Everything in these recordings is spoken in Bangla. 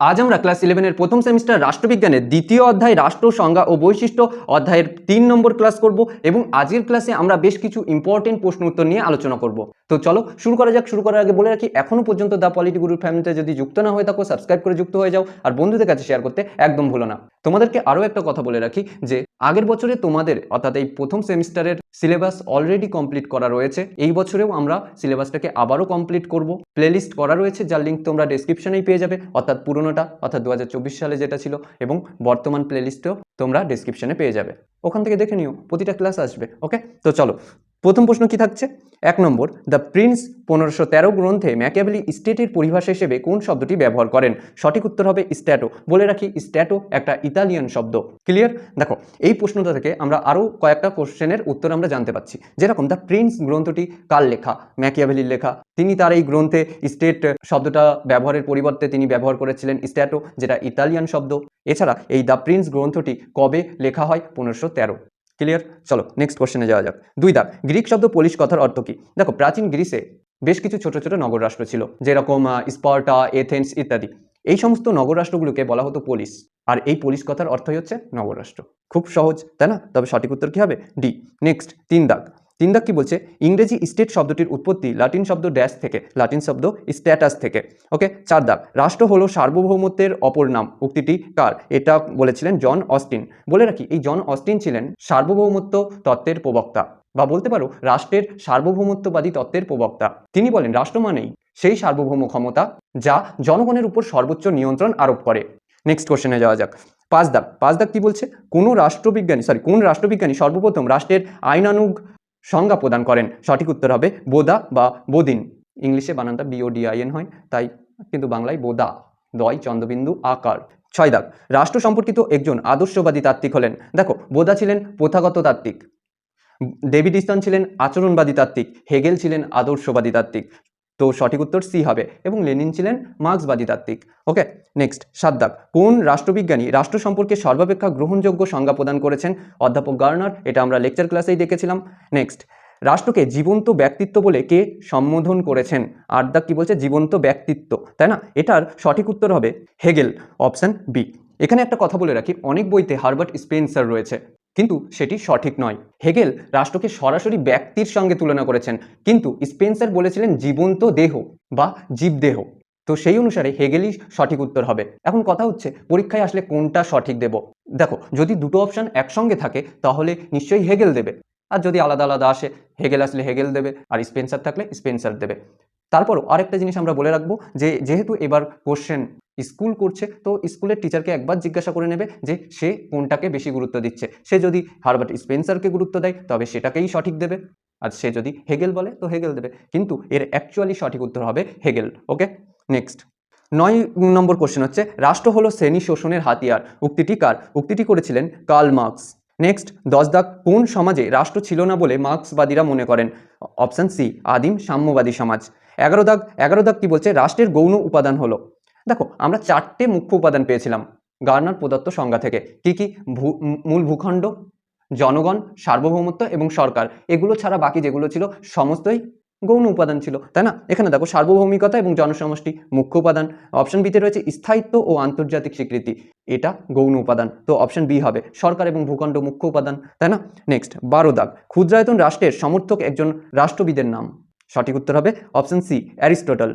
আজ আমরা ক্লাস ইলেভেনের প্রথম সেমিস্টার রাষ্ট্রবিজ্ঞানের দ্বিতীয় অধ্যায় রাষ্ট্র সংজ্ঞা ও বৈশিষ্ট্য অধ্যায়ের তিন নম্বর ক্লাস করব এবং আজকের ক্লাসে আমরা বেশ কিছু ইম্পর্টেন্ট প্রশ্ন উত্তর নিয়ে আলোচনা করব। তো চলো, শুরু করা যাক। শুরু করার আগে বলে রাখি, এখনও পর্যন্ত দ্য পলিটি গুরুর ফ্যামিলিতে যদি যুক্ত না হয়ে থাকো সাবস্ক্রাইব করে যুক্ত হয়ে যাও আর বন্ধুদের কাছে শেয়ার করতে একদম ভুলো না। তোমাদেরকে আরও একটা কথা বলে রাখি যে, আগের বছরে তোমাদের, অর্থাৎ এই প্রথম সেমিস্টারের সিলেবাস অলরেডি কমপ্লিট করা রয়েছে। এই বছরেও আমরা সিলেবাসটাকে আবারও কমপ্লিট করব। প্লেলিস্ট করা রয়েছে, যার লিঙ্ক তোমরা ডেসক্রিপশনেই পেয়ে যাবে। অর্থাৎ পুরোনোটা, অর্থাৎ দু হাজার চব্বিশ সালে যেটা ছিল, এবং বর্তমান প্লেলিস্টও তোমরা ডেসক্রিপশনে পেয়ে যাবে। ওখান থেকে দেখে নিও, প্রতিটা ক্লাস আসবে ওকে তো চলো প্রথম প্রশ্ন কি থাকছে? এক নম্বর, দ্য প্রিন্স পনেরোশো তেরো গ্রন্থে ম্যাকিয়াভেলি স্টেটের পরিভাষা হিসেবে কোন শব্দটি ব্যবহার করেন? সঠিক উত্তর হবে স্ট্যাটো। বলে রাখি, স্ট্যাটো একটা ইতালিয়ান শব্দ। ক্লিয়ার দেখো, এই প্রশ্নটা থেকে আমরা আরও কয়েকটা কোশ্চেনের উত্তর আমরা জানতে পারছি যেরকম, দ্য প্রিন্স গ্রন্থটি কার লেখা? ম্যাকিয়াভেলির লেখা। তিনি তার এই গ্রন্থে স্টেট শব্দটা ব্যবহারের পরিবর্তে তিনি ব্যবহার করেছিলেন স্ট্যাটো, যেটা ইতালিয়ান শব্দ। এছাড়া, এই দ্য প্রিন্স গ্রন্থটি কবে লেখা হয়? পনেরোশো তেরো। ক্লিয়ার চলো নেক্সট কোশ্চেনে যাওয়া যাক। দুই দাগ গ্রিক শব্দ পোলিশ কথার অর্থ কী? দেখো, প্রাচীন গ্রিসে বেশ কিছু ছোট ছোট নগর রাষ্ট্র ছিল, যেরকম স্পর্টা, এথেন্স ইত্যাদি। এই সমস্ত নগর রাষ্ট্রগুলোকে বলা হতো পোলিশ আর এই পোলিশ কথার অর্থই হচ্ছে নগর রাষ্ট্র খুব সহজ, তাই না? তবে সঠিক উত্তর কী হবে? ডি নেক্সট তিন দাগ তিন দাগ কি বলছে? ইংরেজি স্টেট শব্দটির উৎপত্তি লাটিন শব্দ ড্যাশ থেকে লাটিন শব্দ স্ট্যাটাস থেকে। ওকে চার দাগ রাষ্ট্র হলো সার্বভৌমত্বের অপর নাম। উক্তিটি কার? এটা বলেছিলেন জন অস্টিন। বলে রাখি, এই জন অস্টিন ছিলেন সার্বভৌমত্ব তত্ত্বের প্রবক্তা। বা বলতে পারো, রাষ্ট্রের সার্বভৌমত্ববাদী তত্ত্বের প্রবক্তা। তিনি বলেন, রাষ্ট্র মানেই সেই সার্বভৌম ক্ষমতা যা জনগণের উপর সর্বোচ্চ নিয়ন্ত্রণ আরোপ করে। নেক্সট কোশ্চেনে যাওয়া যাক। পাঁচ দাগ পাঁচ দাগ কি বলছে? কোনো রাষ্ট্রবিজ্ঞানী সরি কোন রাষ্ট্রবিজ্ঞানী সর্বপ্রথম রাষ্ট্রের আইনানুগ সংজ্ঞা প্রদান করেন। সঠিক উত্তর হবে বোদা বা বোদিন। ইংলিশে বানানটা বিওডিআইএন হয়, তাই কিন্তু বাংলায় বোদা। দয়, চন্দ্রবিন্দু, আকার। ছয় দাগ। রাষ্ট্র সম্পর্কিত একজন আদর্শবাদী তাত্ত্বিক হলেন। দেখো, বোদা ছিলেন প্রথাগত তাত্ত্বিক। ডেভিড ইস্টন ছিলেন আচরণবাদী তাত্ত্বিক। হেগেল ছিলেন আদর্শবাদী তাত্ত্বিক। তো সঠিক উত্তর সি হবে এবং লেনিন ছিলেন মার্ক্সবাদী তাত্ত্বিক। ওকে, নেক্সট সাত দাগ কোন রাষ্ট্রবিজ্ঞানী রাষ্ট্র সম্পর্কে সর্বাপেক্ষা গ্রহণযোগ্য সংজ্ঞা প্রদান করেছেন? অধ্যাপক গার্নার, এটা আমরা লেকচার ক্লাসেই দেখেছিলাম। নেক্সট, রাষ্ট্রকে জীবন্ত ব্যক্তিত্ব বলে কে সম্বোধন করেছেন? আট দাগ কি বলছে? জীবন্ত ব্যক্তিত্ব, তাই না? এটার সঠিক উত্তর হবে হেগেল, অপশন বি। এখানে একটা কথা বলে রাখি, অনেক বইতে হার্বার্ট স্পেন্সার রয়েছে। কিন্তু সেটি সঠিক নয়। হেগেল রাষ্ট্রকে সরাসরি ব্যক্তির সঙ্গে তুলনা করেছেন, কিন্তু স্পেন্সার বলেছিলেন জীবন্ত দেহ বা জীবদেহ। তো সেই অনুসারে হেগেলই সঠিক উত্তর হবে। এখন কথা হচ্ছে, পরীক্ষায় আসলে কোনটা সঠিক দেব? দেখো, যদি দুটো অপশন একসঙ্গে থাকে, তাহলে নিশ্চয়ই হেগেল দেবে। আর যদি আলাদা আলাদা আসে, হেগেল আসলে হেগেল দেবে, আর স্পেন্সার থাকলে স্পেন্সার দেবে। তারপরও আরেকটা জিনিস আমরা বলে রাখব যে যেহেতু এবার কোশ্চেন স্কুল করছে, তো স্কুলের টিচারকে একবার জিজ্ঞাসা করে নেবে যে সে কোনটাকে বেশি গুরুত্ব দিচ্ছে। সে যদি হারবার্ট স্পেন্সারকে গুরুত্ব দেয়, তবে সেটাকেই সঠিক দেবে। আর সে যদি হেগেল বলে, তো হেগেল দেবে। কিন্তু এর অ্যাকচুয়ালি সঠিক উত্তর হবে হেগেল ওকে নেক্সট নয় নম্বর কোশ্চেন হচ্ছে, রাষ্ট্র হলো শ্রেণি শোষণের হাতিয়ার। উক্তিটি কার? উক্তিটি করেছিলেন কার্ল মার্কস। নেক্সট দশ দাগ কোন সমাজে রাষ্ট্র ছিল না বলে মার্ক্সবাদীরা মনে করেন? অপশান সি, আদিম সাম্যবাদী সমাজ। এগারো দাগ এগারো দাগ কি বলছে? রাষ্ট্রের গৌণ উপাদান হলো। দেখো, আমরা চারটে মুখ্য উপাদান পেয়েছিলাম গার্নার প্রদত্ত সংজ্ঞা থেকে। কি কি? মূল ভূখণ্ড, জনগণ, সার্বভৌমত্ব এবং সরকার। এগুলো ছাড়া বাকি যেগুলো ছিল, সমস্তই গৌণ উপাদান ছিল, তাই না? এখানে দেখো, সার্বভৌমিকতা এবং জনসমষ্টি মুখ্য উপাদান। অপশন বিতে রয়েছে স্থায়িত্ব ও আন্তর্জাতিক স্বীকৃতি। এটা গৌণ উপাদান। তো অপশন বি হবে, সরকার এবং ভূখণ্ড মুখ্য উপাদান, তাই না? নেক্সট বারো দাগ। ক্ষুদ্রায়তন রাষ্ট্রের সমর্থক একজন রাষ্ট্রবিদের নাম। সঠিক উত্তর হবে অপশন সি অ্যারিস্টোটল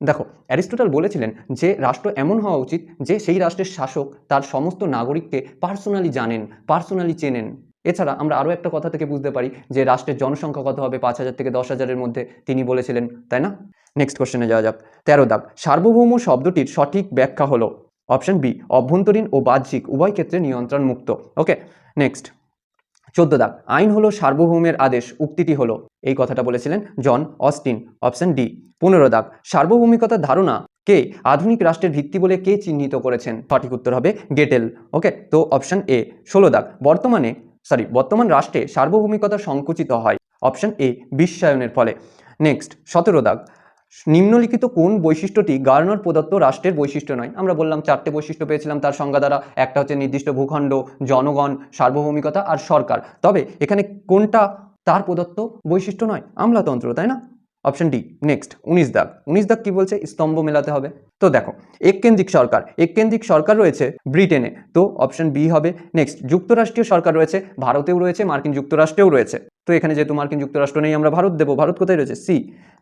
দেখো অ্যারিস্টোটল বলেছিলেন যে রাষ্ট্র এমন হওয়া উচিত যে সেই রাষ্ট্রের শাসক তার সমস্ত নাগরিককে পার্সোনালি জানেন পার্সোনালি চেনেন। এছাড়া আমরা আরও একটা কথা থেকে বুঝতে পারি যে রাষ্ট্রের জনসংখ্যা কত হবে পাঁচ হাজার থেকে দশ হাজারের মধ্যে, তিনি বলেছিলেন, তাই না? নেক্সট কোশ্চেনে যাওয়া যাক। তেরো দাগ সার্বভৌম শব্দটির সঠিক ব্যাখ্যা হলো। অপশন বি অভ্যন্তরীণ ও বাহ্যিক উভয় ক্ষেত্রে নিয়ন্ত্রণ মুক্ত। ওকে নেক্সট চোদ্দ দাগ আইন হলো সার্বভৌমের আদেশ, উক্তিটি হলো, এই কথাটা বলেছিলেন জন অস্টিন, অপশন ডি। পনেরো দাগ সার্বভৌমিকতার ধারণা, কে আধুনিক রাষ্ট্রের ভিত্তি বলে কে চিহ্নিত করেছেন? সঠিক উত্তর হবে গেটেল। ওকে, তো অপশন এ। ষোলো দাগ বর্তমানে সরি বর্তমান রাষ্ট্রে সার্বভৌমিকতা সংকুচিত হয়। অপশন এ, বিশ্বায়নের ফলে। নেক্সট সতেরো দাগ নিম্নলিখিত কোন বৈশিষ্ট্যটি গার্নার প্রদত্ত রাষ্ট্রের বৈশিষ্ট্য নয়? আমরা বললাম চারটে বৈশিষ্ট্য পেয়েছিলাম তার সংজ্ঞা দ্বারা। একটা হচ্ছে নির্দিষ্ট ভূখণ্ড, জনগণ, সার্বভৌমিকতা আর সরকার। তবে এখানে কোনটা তার প্রদত্ত বৈশিষ্ট্য নয়? আমলাতন্ত্র, তাই না? অপশন ডি, নেক্সট, উনিশ দাগ। উনিশ দাগ কি বলছে? স্তম্ভ মেলাতে হবে। তো দেখো, এককেন্দ্রিক সরকার এককেন্দ্রিক সরকার রয়েছে ব্রিটেনে। তো অপশন বি হবে নেক্সট যুক্তরাষ্ট্রীয় সরকার রয়েছে, ভারতেও রয়েছে, মার্কিন যুক্তরাষ্ট্রেও রয়েছে। তো এখানে যেহেতু মার্কিন যুক্তরাষ্ট্র নেই, আমরা ভারত দেবো, ভারত কোথায় রয়েছে? সি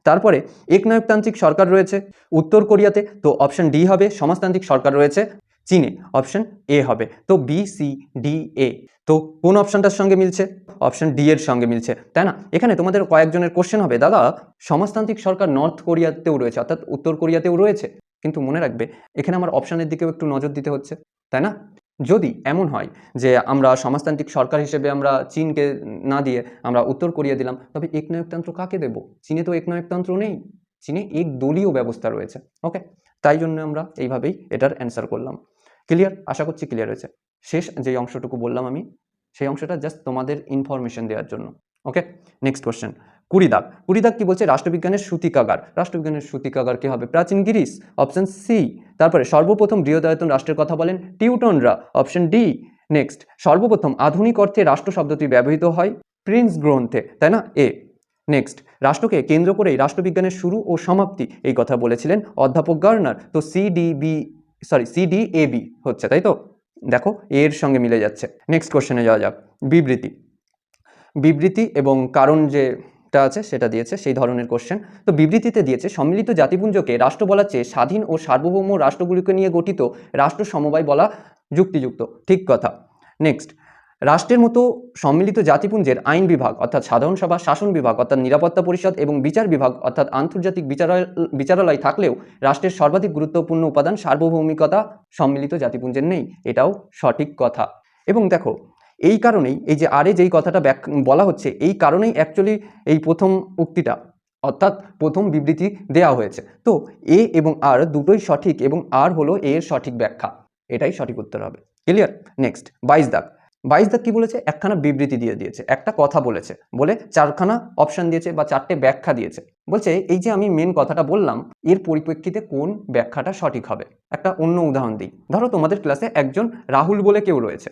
তারপরে একনায়কতান্ত্রিক সরকার রয়েছে উত্তর কোরিয়াতে, তো অপশন ডি হবে সমাজতান্ত্রিক সরকার রয়েছে চীনে অপশন এ হবে। তো বি সি ডি এ তো কোন অপশনটার সঙ্গে মিলছে? অপশন ডি এর সঙ্গে মিলছে, তাই না? এখানে তোমাদের কয়েকজনের কোশ্চেন হবে, দাদা, সমাজতান্ত্রিক সরকার নর্থ কোরিয়াতেও রয়েছে, অর্থাৎ উত্তর কোরিয়াতেও রয়েছে। কিন্তু মনে রাখবে, এখানে আমার অপশানের দিকেও একটু নজর দিতে হচ্ছে, তাই না? যদি এমন হয় যে আমরা সমাজতান্ত্রিক সরকার হিসেবে আমরা চীনকে না দিয়ে আমরা উত্তর কোরিয়া দিলাম, তবে একনায়কতন্ত্র কাকে দেব? চীনে তো একনায়কতন্ত্র নেই। চীনে এক দলীয় ব্যবস্থা রয়েছে ওকে তাই জন্য আমরা এইভাবেই এটার অ্যান্সার করলাম। ক্লিয়ার আশা করছি ক্লিয়ার হয়েছে। শেষ যে অংশটুকু বললাম আমি, সেই অংশটা জাস্ট তোমাদের ইনফরমেশন দেওয়ার জন্য ওকে নেক্সট কোশ্চেন কুড়ি দাগ কুড়ি দাগ কি বলছে? রাষ্ট্রবিজ্ঞানের সূতিকাগার। রাষ্ট্রবিজ্ঞানের সূতিকাগার কি হবে? প্রাচীন গ্রিস, অপশন সি। তারপরে সর্বপ্রথম বৃহদায়তন রাষ্ট্রের কথা বলেন টিউটনরা। Option D, next. সর্বপ্রথম আধুনিক অর্থে রাষ্ট্র শব্দটি ব্যবহৃত হয় প্রিন্স গ্রন্থে, তাই না? এ। নেক্সট। রাষ্ট্রকে কেন্দ্র করেই রাষ্ট্রবিজ্ঞানের শুরু ও সমাপ্তি, এই কথা বলেছিলেন অধ্যাপক গার্নার। তো CDB sorry CD A B হচ্ছে, তাই তো? দেখো, এর সঙ্গে মিলে যাচ্ছে। নেক্সট কোশ্চেনে যাওয়া যাক। বিবৃতি। বিবৃতি এবং কারণ যেটা আছে, সেটা দিয়েছে, সেই ধরনের কোশ্চেন তো বিবৃতিতে দিয়েছে, সম্মিলিত জাতিপুঞ্জকে রাষ্ট্র বলার চেয়ে স্বাধীন ও সার্বভৌম রাষ্ট্রগুলিকে নিয়ে গঠিত রাষ্ট্র সমবায় বলা যুক্তিযুক্ত। ঠিক কথা। নেক্সট রাষ্ট্রের মতো সম্মিলিত জাতিপুঞ্জের আইন বিভাগ, অর্থাৎ সাধারণ সভা, শাসন বিভাগ, অর্থাৎ নিরাপত্তা পরিষদ এবং বিচার বিভাগ, অর্থাৎ আন্তর্জাতিক বিচারালয় বিচারালয় থাকলেও রাষ্ট্রের সর্বাধিক গুরুত্বপূর্ণ উপাদান সার্বভৌমিকতা, সম্মিলিত জাতিপুঞ্জের নেই। এটাও সঠিক কথা। এবং দেখো এই কারণেই, এই যে আরে যেই কথাটা বলা হচ্ছে, এই কারণেই অ্যাকচুয়ালি এই প্রথম উক্তিটা, অর্থাৎ প্রথম বিবৃতি দেওয়া হয়েছে। তো এ এবং আর দুটোই সঠিক এবং আর হলো এর সঠিক ব্যাখ্যা। এটাই সঠিক উত্তর হবে। ক্লিয়ার নেক্সট বাইশ দাগ বাইশ দাগ কি বলেছে? একখানা বিবৃতি দিয়ে দিয়েছে, একটা কথা বলেছে, বলে চারখানা অপশন দিয়েছে বা চারটে ব্যাখ্যা দিয়েছে। বলছে, এই যে আমি মেন কথাটা বললাম, এর পরিপ্রেক্ষিতে কোন ব্যাখ্যাটা সঠিক হবে? একটা অন্য উদাহরণ দিই। ধরো তোমাদের ক্লাসে একজন রাহুল বলে কেউ রয়েছে।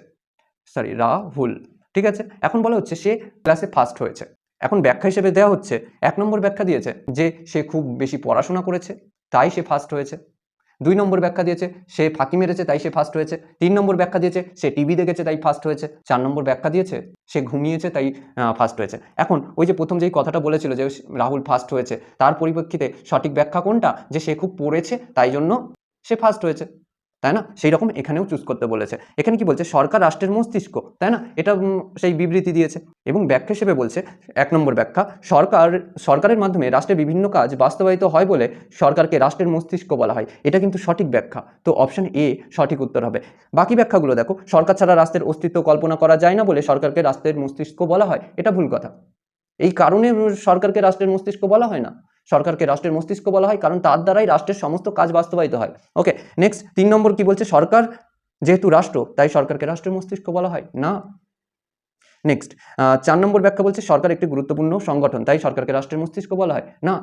সরি রাহুল ঠিক আছে? এখন বলা হচ্ছে সে ক্লাসে ফার্স্ট হয়েছে। এখন ব্যাখ্যা হিসেবে দেওয়া হচ্ছে, এক নম্বর ব্যাখ্যা দিয়েছে যে সে খুব বেশি পড়াশোনা করেছে, তাই সে ফার্স্ট হয়েছে। দুই নম্বর ব্যাখ্যা দিয়েছে, সে ফাঁকি মেরেছে, তাই সে ফার্স্ট হয়েছে। তিন নম্বর ব্যাখ্যা দিয়েছে, সে টিভি দেখেছে, তাই ফার্স্ট হয়েছে। চার নম্বর ব্যাখ্যা দিয়েছে, সে ঘুমিয়েছে, তাই ফার্স্ট হয়েছে। এখন ওই যে প্রথম যেই কথাটা বলেছিল যে রাহুল ফার্স্ট হয়েছে, তার পরিপ্রেক্ষিতে সঠিক ব্যাখ্যা কোনটা? যে সে খুব পড়েছে, তাই জন্য সে ফার্স্ট হয়েছে। তাই না? সেই রকম এখানেও চুজ করতে বলেছে। এখানে কি বলছে? সরকার রাষ্ট্রের মস্তিষ্ক, তাই না? এটা সেই বিবৃতি দিয়েছে। এবং ব্যাখ্যা হিসেবে বলছে, এক নম্বর ব্যাখ্যা, সরকার, সরকারের মাধ্যমে রাষ্ট্রের বিভিন্ন কাজ বাস্তবায়িত হয় বলে সরকারকে রাষ্ট্রের মস্তিষ্ক বলা হয়। এটা কিন্তু সঠিক ব্যাখ্যা। তো অপশন এ সঠিক উত্তর হবে। বাকি ব্যাখ্যাগুলো দেখো, সরকার ছাড়া রাষ্ট্রের অস্তিত্ব কল্পনা করা যায় না বলে সরকারকে রাষ্ট্রের মস্তিষ্ক বলা হয়। এটা ভুল কথা। এই কারণে সরকারকে রাষ্ট্রের মস্তিষ্ক বলা হয় না। সরকারকে রাষ্ট্রের মস্তিষ্ক বলা হয়, কারণ তার দ্বারাই রাষ্ট্রের সমস্ত কাজ বাস্তবায়িত হয়। ওকে নেক্সট তিন নম্বর কি বলছে? সরকার যেহেতু রাষ্ট্র, তাই সরকারকে রাষ্ট্রের মস্তিষ্ক বলা হয়, না? নেক্সট চার নম্বর ব্যাখ্যা বলছে, সরকার একটি গুরুত্বপূর্ণ সংগঠন, তাই সরকারকে রাষ্ট্রের মস্তিষ্ক বলা হয়, না?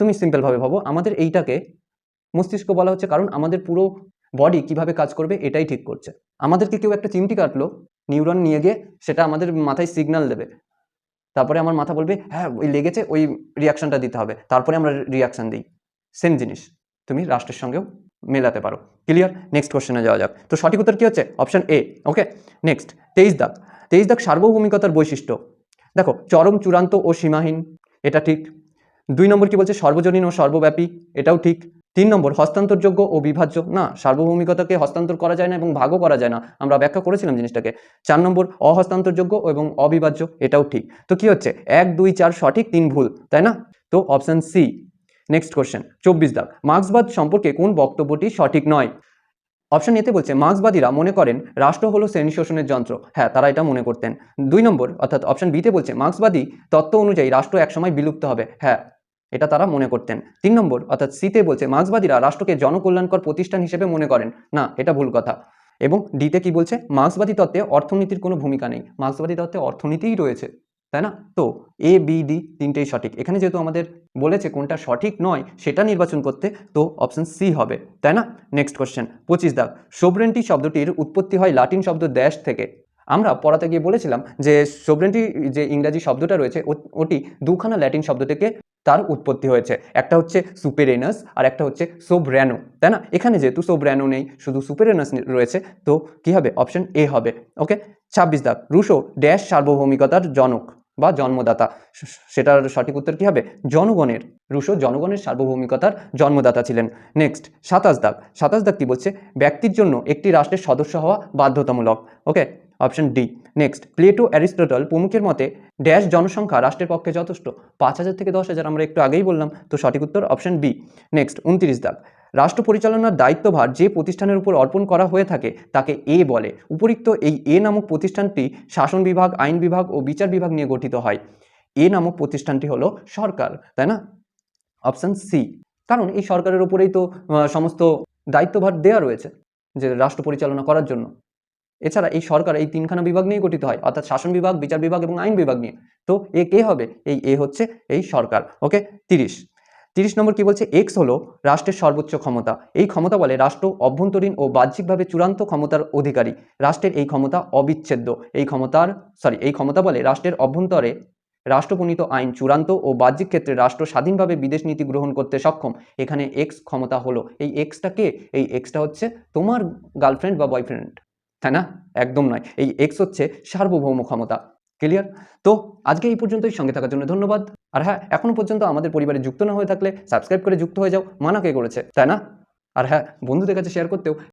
তুমি সিম্পলভাবে ভাবো, আমাদের এইটাকে মস্তিষ্ক বলা হচ্ছে কারণ আমাদের পুরো বডি কীভাবে কাজ করবে, এটাই ঠিক করছে। আমাদেরকে কেউ একটা চিমটি কাটলো নিউরন নিয়ে গিয়ে, সেটা আমাদের মাথায় সিগন্যাল দেবে। তারপরে আমার মাথা বলবে হ্যাঁ ওই লেগেছে, ওই রিয়াকশনটা দিতে হবে। তারপরে আমরা রিয়াকশন দিই। সেম জিনিস, তুমি রাষ্ট্রের সঙ্গেও মেলাতে পারো। ক্লিয়ার নেক্সট কোশ্চেনে যাওয়া যাক। তো সঠিক উত্তর কী হচ্ছে? অপশন এ ওকে নেক্সট তেইশ দাগ। তেইশ দাগ সার্বভৌমিকতার বৈশিষ্ট্য। দেখো, চরম, চূড়ান্ত ও সীমাহীন, এটা ঠিক। দুই নম্বর কি বলছে? সর্বজনীন ও সর্বব্যাপী, এটাও ঠিক। তিন নম্বর, হস্তান্তরযোগ্য ও বিভাজ্য। না, সার্বভৌমিকতাকে হস্তান্তর করা যায় না এবং ভাগও করা যায় না। আমরা ব্যাখ্যা করেছিলাম জিনিসটাকে। চার নম্বর, অহস্তান্তরযোগ্য এবং অবিভাজ্য, এটাও ঠিক। তো কি হচ্ছে? এক, দুই, চার, সঠিক তিন ভুল, তাই না? তো অপশন সি নেক্সট কোশ্চেন চব্বিশ দাগ, মার্ক্সবাদ সম্পর্কে কোন বক্তব্যটি সঠিক নয়? অপশন এতে বলছে, মার্ক্সবাদীরা মনে করেন রাষ্ট্র হলো শ্রেণি শোষণের যন্ত্র। হ্যাঁ তারা এটা মনে করতেন। দুই নম্বর, অর্থাৎ অপশন বিতে বলছে, মার্ক্সবাদী তত্ত্ব অনুযায়ী রাষ্ট্র একসময় বিলুপ্ত হবে। হ্যাঁ এটা তারা মনে করতেন। তিন নম্বর, অর্থাৎ সিতে বলছে, মার্ক্সবাদীরা রাষ্ট্রকে জনকল্যাণকর প্রতিষ্ঠান হিসেবে মনে করেন। না, এটা ভুল কথা। এবং ডিতে কি বলছে? মার্ক্সবাদী তত্ত্বে অর্থনীতির কোনো ভূমিকা নেই। মার্ক্সবাদী তত্ত্বে অর্থনীতিই রয়েছে, তাই না? তো, এ, বি, ডি তিনটেই সঠিক। এখানে যেহেতু আমাদের বলেছে কোনটা সঠিক নয়, সেটা নির্বাচন করতে তো অপশন সি হবে, তাই না? নেক্সট কোশ্চেন পঁচিশ দাগ, সোভরেন্টি শব্দটির উৎপত্তি হয় লাটিন শব্দ দেশ থেকে। আমরা পড়াতে গিয়ে বলেছিলাম যে সোভরেন্টি যে ইংরাজি শব্দটা রয়েছে ওটি দুখানা ল্যাটিন শব্দ থেকে তার উৎপত্তি হয়েছে। একটা হচ্ছে সুপেরেনাস আর একটা হচ্ছে সোভর্যানো তাই না? এখানে যেহেতু সোভর্যানো নেই, শুধু সুপেরেনাস রয়েছে, তো কি হবে? অপশন এ হবে। ওকে ছাব্বিশ দাগ। রুশো ড্যাশ সার্বভৌমিকতার জনক বা জন্মদাতা। সেটার সঠিক উত্তর কী হবে? জনগণের। রুশো জনগণের সার্বভৌমিকতার জন্মদাতা ছিলেন। নেক্সট সাতাশ দাগ। সাতাশ দাগ কি বলছে? ব্যক্তির জন্য একটি রাষ্ট্রের সদস্য হওয়া বাধ্যতামূলক। Okay option D. Next, Plato, Aristotle প্রমুখের মতে ড্যাশ জনসংখ্যা রাষ্ট্রের পক্ষে যথেষ্ট। পাঁচ হাজার থেকে দশ হাজার, আমরা একটু আগেই বললাম, তো সঠিক উত্তর অপশন বি। নেক্সট, উনত্রিশ দাগ। রাষ্ট্র পরিচালনার দায়িত্বভার যে প্রতিষ্ঠানের উপর অর্পণ করা হয়ে থাকে, তাকে এ বলে। উপরিক্ত এই এ নামক প্রতিষ্ঠানটি শাসন বিভাগ, আইন বিভাগ ও বিচার বিভাগ নিয়ে গঠিত হয়। এ নামক প্রতিষ্ঠানটি হলো সরকার, তাই না? Option C. কারণ এই সরকারের উপরেই তো সমস্ত দায়িত্বভার দেওয়া রয়েছে, যে রাষ্ট্র পরিচালনা করার জন্য। এছাড়া এই সরকার এই তিনখানা বিভাগ নিয়ে গঠিত হয়, অর্থাৎ শাসন বিভাগ, বিচার বিভাগ এবং আইন বিভাগ নিয়ে। তো এ কে হবে? এই এ হচ্ছে এই সরকার। ওকে? তিরিশ। তিরিশ নম্বর কি বলছে? এক্স হলো রাষ্ট্রের সর্বোচ্চ ক্ষমতা। এই ক্ষমতা বলে রাষ্ট্র অভ্যন্তরীণ ও বাহ্যিকভাবে চূড়ান্ত ক্ষমতার অধিকারী। রাষ্ট্রের এই ক্ষমতা অবিচ্ছেদ্য। এই ক্ষমতার সরি এই ক্ষমতা বলে রাষ্ট্রের অভ্যন্তরে রাষ্ট্রপ্রণীত আইন, চূড়ান্ত ও বাহ্যিক ক্ষেত্রে রাষ্ট্র স্বাধীনভাবে বিদেশ নীতি গ্রহণ করতে সক্ষম। এখানে এক্স ক্ষমতা হলো। এই এক্সটা কে? এই এক্সটা হচ্ছে তোমার গার্লফ্রেন্ড বা বয়ফ্রেন্ড তাই না? একদম নয়। এই এক্স হচ্ছে সার্বভৌম ক্ষমতা। ক্লিয়ার তো আজকে এই পর্যন্তই। সঙ্গে থাকার জন্য ধন্যবাদ। আর হ্যাঁ এখনও পর্যন্ত আমাদের পরিবারে যুক্ত না হয়ে থাকলে সাবস্ক্রাইব করে যুক্ত হয়ে যাও। মানা কে করেছে? তাই না? আর হ্যাঁ বন্ধুদের কাছে শেয়ার করতেও